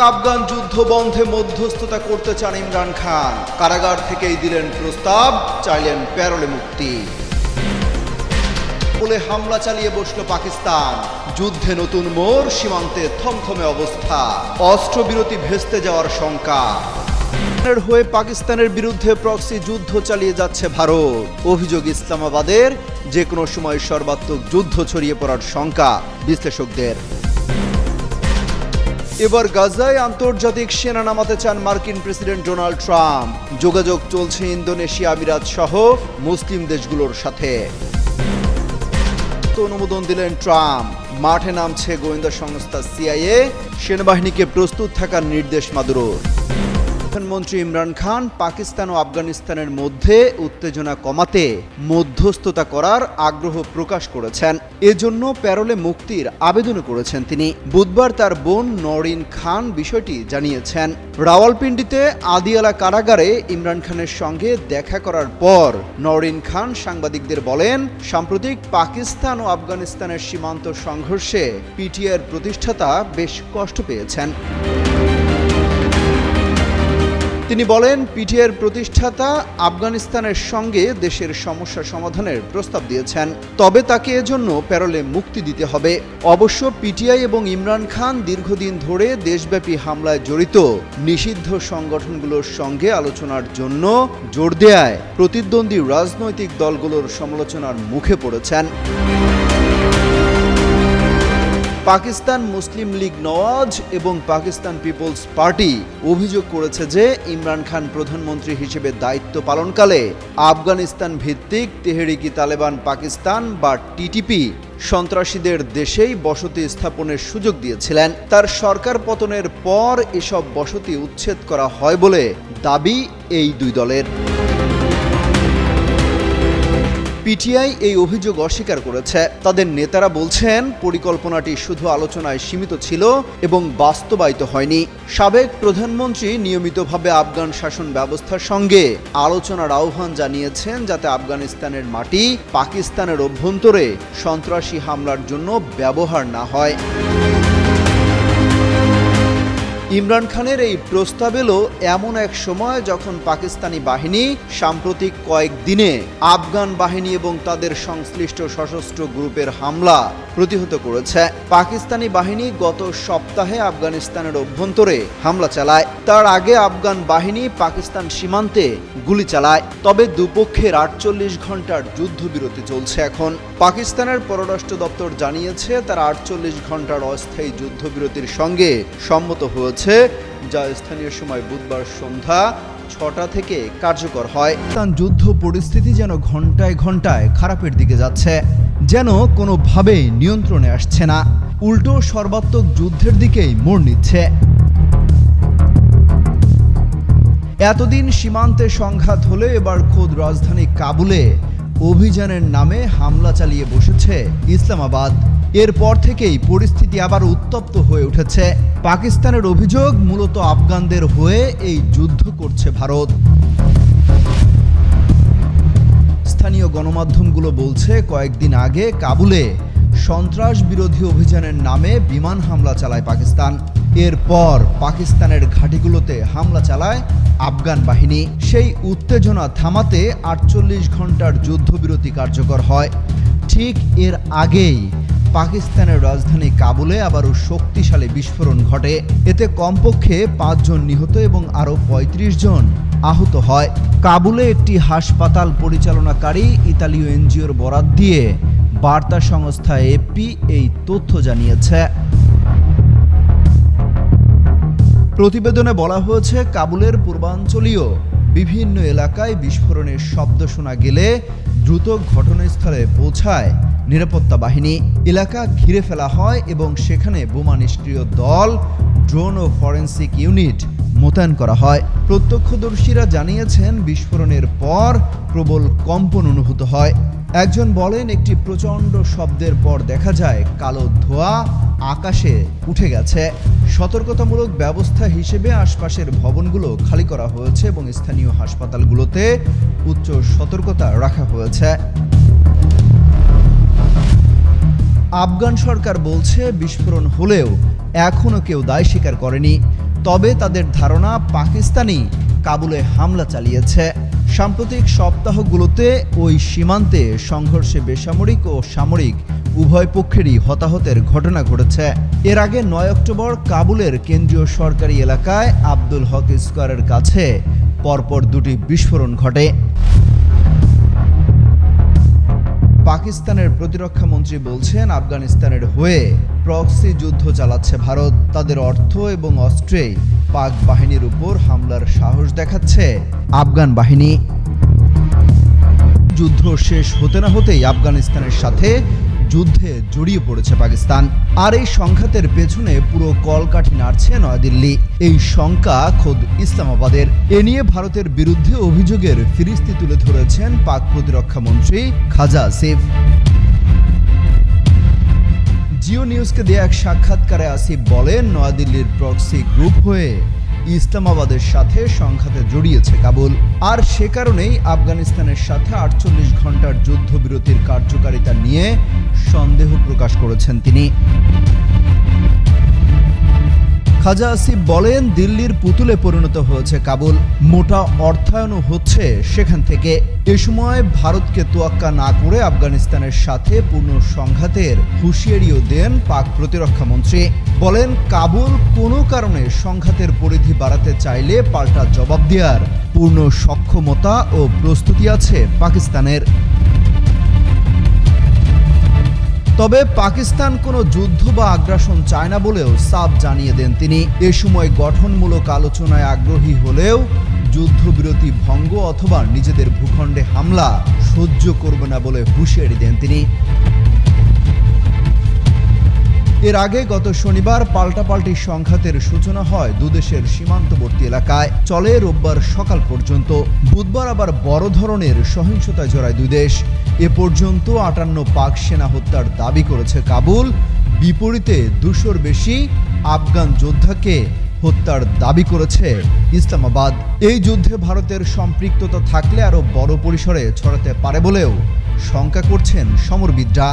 আফগান যুদ্ধ বন্ধে মধ্যস্থতা করতে চান ইমরান খান। কারাগার থেকেই দিলেন প্রস্তাব, চাইলেন প্যারোলে মুক্তি। বলে হামলা চালিয়ে বসল পাকিস্তান। যুদ্ধে নতুন মোড়, সীমান্তে থমথমে অবস্থা। অস্ত্রবিরতি ভেস্তে যাওয়ার শঙ্কা। হয়ে পাকিস্তানের বিরুদ্ধে প্রক্সি যুদ্ধ চালিয়ে যাচ্ছে ভারত। অভিযোগ, ইসলামাবাদের যে কোনো সময় সর্বাত্মক যুদ্ধ ছড়িয়ে পড়ার শঙ্কা বিশ্লেষকদের। এবার গাজায় আন্তর্জাতিক সেনা নামাতে চান মার্কিন প্রেসিডেন্ট ডোনাল্ড ট্রাম্প। যোগাযোগ চলছে ইন্দোনেশিয়া আমিরাত সহ মুসলিম দেশগুলোর সাথে। অনুমোদন দিলেন ট্রাম্প। মাঠে নামছে গোয়েন্দা সংস্থা সিআইএ। সেনাবাহিনীকে প্রস্তুত থাকার নির্দেশ মাদুরোর। প্রধানমন্ত্রী ইমরান খান পাকিস্তান ও আফগানিস্তানের মধ্যে উত্তেজনা কমাতে মধ্যস্থতা করার আগ্রহ প্রকাশ করেছেন। এজন্য প্যারোলে মুক্তির আবেদনও করেছেন তিনি। বুধবার তার বোন নরিন খান বিষয়টি জানিয়েছেন। রাওয়ালপিন্ডিতে আদিয়ালা কারাগারে ইমরান খানের সঙ্গে দেখা করার পর নরিন খান সাংবাদিকদের বলেন, সাম্প্রতিক পাকিস্তান ও আফগানিস্তানের সীমান্ত সংঘর্ষে পিটিআর প্রতিষ্ঠাতা বেশ কষ্ট পেয়েছেন। তিনি বলেন পিটিআর প্রতিষ্ঠাতা আফগানিস্তানের সঙ্গে দেশের সমস্যা সমাধানের প্রস্তাব দিয়েছেন। তবে তাকে এজন্য প্যারোলে মুক্তি দিতে হবে। অবশ্য পিটিআই এবং ইমরান খান দীর্ঘদিন ধরে দেশব্যাপী হামলায় জড়িত। নিষিদ্ধ সংগঠনগুলোর সঙ্গে আলোচনার জন্য জোর দেয়ায় প্রতিদ্বন্দ্বী রাজনৈতিক দলগুলোর সমালোচনার মুখে পড়েছেন। পাকিস্তান মুসলিম লীগ নওয়াজ এবং পাকিস্তান পিপলস পার্টি অভিযোগ করেছে যে ইমরান খান প্রধানমন্ত্রী হিসেবে দায়িত্ব পালনকালে আফগানিস্তান ভিত্তিক তেহরিকি তালেবান পাকিস্তান বা টিটিপি সন্ত্রাসীদের দেশেই বসতি স্থাপনের সুযোগ দিয়েছিলেন। তার সরকার পতনের পর এসব বসতি উচ্ছেদ করা হয় বলে দাবি এই দুই দলের। পিটিআই এই অভিযোগ অস্বীকার করেছে। তাদের নেতারা বলছেন, পরিকল্পনাটি শুধু আলোচনায় সীমিত ছিল এবং বাস্তবায়িত হয়নি। সাবেক প্রধানমন্ত্রী নিয়মিতভাবে আফগান শাসন ব্যবস্থার সঙ্গে আলোচনার আহ্বান জানিয়েছেন যাতে আফগানিস্তানের মাটি পাকিস্তানের অভ্যন্তরে সন্ত্রাসী হামলার জন্য ব্যবহার না হয়। ইমরান খানের এই প্রস্তাব এলো এমন এক সময় যখন পাকিস্তানি বাহিনী সাম্প্রতিক কয়েক দিনে আফগান বাহিনী এবং তাদের সংশ্লিষ্ট সশস্ত্র গ্রুপের হামলা প্রতিহত করেছে। পাকিস্তানি বাহিনী গত সপ্তাহে আফগানিস্তানের অভ্যন্তরে হামলা চালায়। তার আগে আফগান বাহিনী পাকিস্তান সীমান্তে গুলি চালায়। তবে দুপক্ষের আটচল্লিশ ঘণ্টার যুদ্ধবিরতি চলছে এখন। পাকিস্তানের পররাষ্ট্র দপ্তর জানিয়েছে, তারা আটচল্লিশ ঘণ্টার অস্থায়ী যুদ্ধবিরতির সঙ্গে সম্মত হয়েছে, যা স্থানীয় সময় বুধবার সন্ধ্যা ছটা থেকে কার্যকর হয়। তার যুদ্ধ পরিস্থিতি যেন ঘন্টায় ঘন্টায় খারাপের দিকে যাচ্ছে। যেন কোনোভাবে নিয়ন্ত্রণে আসছে না। উল্টো সর্বাত্মক যুদ্ধের দিকেই মোড় নিচ্ছে। এতদিন সীমান্তে সংঘাত হলে এবার খোদ রাজধানী কাবুলে অভিযানের নামে হামলা চালিয়ে বসেছে ইসলামাবাদ। এরপর থেকেই পরিস্থিতি আবার উত্তপ্ত হয়ে উঠেছে। পাকিস্তানের অভিযোগ মূলত আফগানদের হয়ে এই যুদ্ধ করছে ভারত। স্থানীয় গণমাধ্যমগুলো বলছে, কয়েকদিন আগে কাবুলে সন্ত্রাস বিরোধী অভিযানের নামে বিমান হামলা চালায় পাকিস্তান। এরপর পাকিস্তানের ঘাঁটিগুলোতে হামলা চালায় আফগান বাহিনী। সেই উত্তেজনা থামাতে আটচল্লিশ ঘণ্টার যুদ্ধবিরতি কার্যকর হয়। ঠিক এর আগেই পাকিস্তানের রাজধানী কাবুলে আবারও শক্তিশালী বিস্ফোরণ ঘটে। এতে কমপক্ষে পাঁচজন নিহত এবং আরও ৩৫ জন আহত হয়। কাবুলে একটি হাসপাতাল পরিচালনাকারী ইতালীয় এনজিওর বরাত দিয়ে বার্তা সংস্থা এপি এই তথ্য জানিয়েছে। প্রতিবেদনে বলা হয়েছে, কাবুলের পূর্বাঞ্চলীয় বিভিন্ন এলাকায় বিস্ফোরণের শব্দ শোনা গেলে দ্রুত ঘটনাস্থলে পৌঁছায় নিরাপত্তা বাহিনী। এলাকা ঘিরে ফেলা হয় এবং সেখানে বোমা নিষ্ক্রিয় দল, ড্রোন ও ফরেন্সিক ইউনিট মোতায়েন করা হয়। প্রত্যক্ষদর্শীরা জানিয়েছেন, বিস্ফোরণের পর প্রবল কম্পন অনুভূত হয়। একজন বলেন, একটি প্রচণ্ড শব্দের পর দেখা যায়, কালো ধোঁয়া আকাশে উঠে গেছে। সতর্কতামূলক ব্যবস্থা হিসেবে আশপাশের ভবনগুলো খালি করা হয়েছে এবং স্থানীয় হাসপাতালগুলোতে উচ্চ সতর্কতা রাখা হয়েছে। আফগান সরকার বলছে, বিস্ফোরণ হলেও এখনও কেউ দায় স্বীকার করেনি। তবে তাদের ধারণা পাকিস্তানি কাবুলে হামলা চালিয়েছে। সাম্প্রতিক সপ্তাহগুলোতে ওই সীমান্তে সংঘর্ষে বেসামরিক ও সামরিক উভয় পক্ষেরই হতাহতের ঘটনা ঘটেছে। এর আগে নয় অক্টোবর কাবুলের কেন্দ্রীয় সরকারি এলাকায় আব্দুল হক স্কোয়ারের কাছে পরপর দুটি বিস্ফোরণ ঘটে। পাকিস্তানের প্রতিরক্ষা মন্ত্রী বলছেন, আফগানিস্তানের হয়ে প্রক্সি যুদ্ধ চালাচ্ছে ভারত। তাদের অর্থ এবং অস্ত্রে পাক বাহিনীর উপর হামলার সাহস দেখাচ্ছে আফগান বাহিনী। যুদ্ধ শেষ হতে না হতেই আফগানিস্তানের সাথে যুদ্ধে জড়িয়ে পড়েছে পাকিস্তান। আর এই সংঘাতের পেছনে পুরো কলকাঠি নাড়ছে নয়াদিল্লি। এই শঙ্কা খোদ ইসলামাবাদের। এ নিয়ে ভারতের বিরুদ্ধে অভিযোগের ফিরিস্তি তুলে ধরেছেন পাক প্রতিরক্ষা মন্ত্রী খাজা আসিফ জিও নিউজকে দেয়া এক সাক্ষাৎকারে আসিফ বলেন, নয়াদিল্লির প্রক্সি গ্রুপ হয়ে ইসলামাবাদের সাথে সংঘাতে জড়িয়েছে কাবুল। আর সে কারণেই আফগানিস্তানের সাথে আটচল্লিশ ঘণ্টার যুদ্ধবিরতির কার্যকারিতা নিয়ে সন্দেহ প্রকাশ করেছেন তিনি। খাজা আসিফ বলেন, দিল্লির পুতুলে পরিণত হয়েছে কাবুল। মোটা অর্থায়নও হচ্ছে সেখান থেকে। এ সময় ভারতকে তোয়াক্কা না করে আফগানিস্তানের সাথে পূর্ণ সংঘাতের হুঁশিয়ারিও দেন পাক প্রতিরক্ষা মন্ত্রী। বলেন, কাবুল কোনো কারণে সংঘাতের পরিধি বাড়াতে চাইলে পাল্টা জবাব দেওয়ার পূর্ণ সক্ষমতা ও প্রস্তুতি আছে পাকিস্তানের। তবে পাকিস্তান কোনো যুদ্ধ বা আগ্রাসন চায় না বলেও সাফ জানিয়ে দেন তিনি। এ সময় গঠনমূলক আলোচনায় আগ্রহী হলেও যুদ্ধবিরতি ভঙ্গ অথবা নিজেদের ভূখণ্ডে হামলা সহ্য করবে না বলে হুঁশিয়ারি দেন তিনি। এর আগে গত শনিবার পাল্টাপাল্টি সংঘাতের সূচনা হয় দুদেশের সীমান্তবর্তী এলাকায়। চলে রোববার সকাল পর্যন্ত। বুধবার আবার বড় ধরনের সহিংসতায় জড়ায় দুই দেশ। এ পর্যন্ত আটান্ন পাক সেনা হত্যার দাবি করেছে কাবুল। বিপরীতে দুশোর বেশি আফগান যোদ্ধাকে হত্যার দাবি করেছে ইসলামাবাদ। এই যুদ্ধে ভারতের সম্পৃক্ততা থাকলে আরও বড় পরিসরে ছড়াতে পারে বলেও শঙ্কা করছেন সমরবিদরা।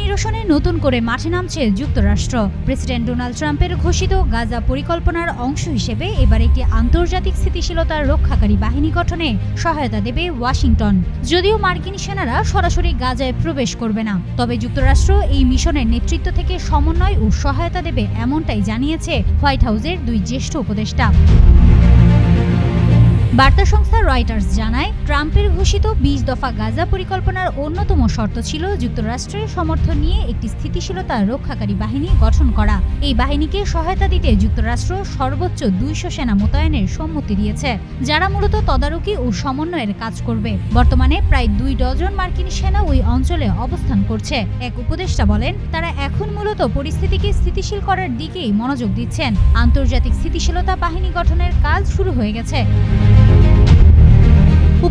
নিরসনে নতুন করে মাঠে নামছে যুক্তরাষ্ট্র। প্রেসিডেন্ট ডোনাল্ড ট্রাম্পের ঘোষিত গাজা পরিকল্পনার অংশ হিসেবে এবার একটি আন্তর্জাতিক স্থিতিশীলতার রক্ষাকারী বাহিনী গঠনে সহায়তা দেবে ওয়াশিংটন। যদিও মার্কিন সেনারা সরাসরি গাজায় প্রবেশ করবে না। তবে যুক্তরাষ্ট্র এই মিশনের নেতৃত্ব থেকে সমন্বয় ও সহায়তা দেবে এমনটাই জানিয়েছে হোয়াইট হাউসের দুই জ্যেষ্ঠ উপদেষ্টা। বার্তা সংস্থা রয়টার্স জানায়, ট্রাম্পের ঘোষিত বিশ দফা গাজা পরিকল্পনার অন্যতম শর্ত ছিল যুক্তরাষ্ট্রের সমর্থন নিয়ে একটি স্থিতিশীলতা রক্ষাকারী বাহিনী গঠন করা। এই বাহিনীকে সহায়তা দিতে যুক্তরাষ্ট্র সর্বোচ্চ দুইশো সেনা মোতায়েনের সম্মতি দিয়েছে, যারা মূলত তদারকি ও সমন্বয়ের কাজ করবে। বর্তমানে প্রায় দুই ডজন মার্কিন সেনা ওই অঞ্চলে অবস্থান করছে। এক উপদেষ্টা বলেন, তারা এখন মূলত পরিস্থিতিকে স্থিতিশীল করার দিকেই মনোযোগ দিচ্ছেন। আন্তর্জাতিক স্থিতিশীলতা বাহিনী গঠনের কাজ শুরু হয়ে গেছে।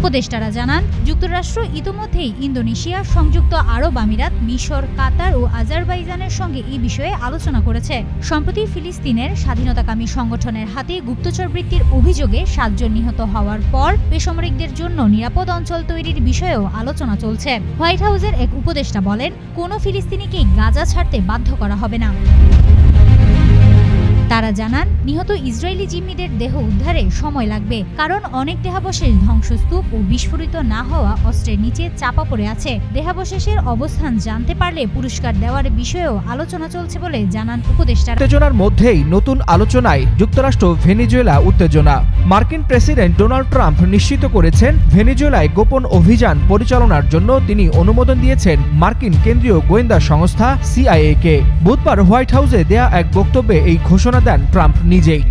উপদেষ্টারা জানান, যুক্তরাষ্ট্র ইতোমধ্যেই ইন্দোনেশিয়া, সংযুক্ত আরব আমিরাত, মিশর, কাতার ও আজারবাইজানের সঙ্গে এই বিষয়ে আলোচনা করেছে। সম্প্রতি ফিলিস্তিনের স্বাধীনতাকামী সংগঠনের হাতে গুপ্তচর বৃত্তির অভিযোগে সাতজন নিহত হওয়ার পর বেসামরিকদের জন্য নিরাপদ অঞ্চল তৈরির বিষয়েও আলোচনা চলছে। হোয়াইট হাউসের এক উপদেষ্টা বলেন, কোনো ফিলিস্তিনিকেই গাজা ছাড়তে বাধ্য করা হবে না। তারা জানান, নিহত ইসরায়েলি জিম্মিদের দেহ উদ্ধারে সময় লাগবে, কারণ অনেক দেহাবশেষ ধ্বংসস্তূপ ও বিস্ফোরিত না হওয়া অস্ত্রের নিচে চাপা পড়ে আছে। দেহাবশেষের অবস্থান জানতে পারলে পুরস্কার দেওয়ার বিষয়েও আলোচনা চলছে বলে জানান উপদেষ্টারা। উত্তেজনার মধ্যেই নতুন আলোচনায় যুক্তরাষ্ট্র ভেনিজুয়েলা উত্তেজনা। মার্কিন প্রেসিডেন্ট ডোনাল্ড ট্রাম্প নিশ্চিত করেছেন, ভেনিজুয়েলায় গোপন অভিযান পরিচালনার জন্য তিনি অনুমোদন দিয়েছেন মার্কিন কেন্দ্রীয় গোয়েন্দা সংস্থা সিআইএ কে। বুধবার হোয়াইট হাউসে দেয়া এক বক্তব্যে এই ঘোষণা দেন ট্রাম্প নিজেই।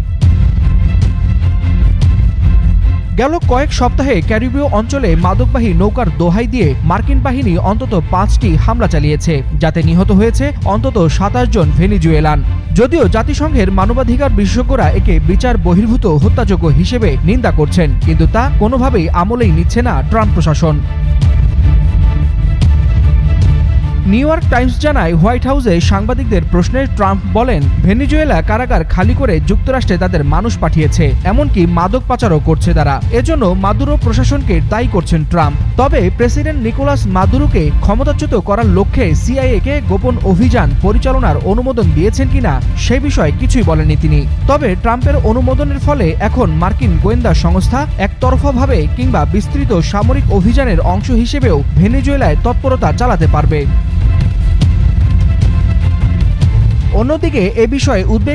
গেল কয়েক সপ্তাহে ক্যারিবীয় অঞ্চলে মাদকবাহী নৌকার দোহাই দিয়ে মার্কিন বাহিনী অন্তত পাঁচটি হামলা চালিয়েছে, যাতে নিহত হয়েছে অন্তত সাতাশ জন ভেনিজুয়েলান। যদিও জাতিসংঘের মানবাধিকার বিশেষজ্ঞরা একে বিচার বহির্ভূত হত্যাযোগ্য হিসেবে নিন্দা করছেন, কিন্তু তা কোনোভাবেই আমলেই নিচ্ছে না ট্রাম্প প্রশাসন। নিউ ইয়র্ক টাইমস জানায়, হোয়াইট হাউসে সাংবাদিকদের প্রশ্নে ট্রাম্প বলেন, ভেনিজুয়েলা কারাগার খালি করে যুক্তরাষ্ট্রে তাদের মানুষ পাঠিয়েছে, এমনকি মাদক পাচারও করছে তারা। এজন্য মাদুরো প্রশাসনকে দায়ী করছেন ট্রাম্প। তবে প্রেসিডেন্ট নিকোলাস মাদুরোকে ক্ষমতাচ্যুত করার লক্ষ্যে সিআইএ কে গোপন অভিযান পরিচালনার অনুমোদন দিয়েছেন কিনা, সে বিষয়ে কিছুই বলেননি তিনি। তবে ট্রাম্পের অনুমোদনের ফলে এখন মার্কিন গোয়েন্দা সংস্থা একতরফাভাবে কিংবা বিস্তৃত সামরিক অভিযানের অংশ হিসেবেও ভেনিজুয়েলায় তৎপরতা চালাতে পারবে। অন্যদিকে এ বিষয়ে উদ্বেগ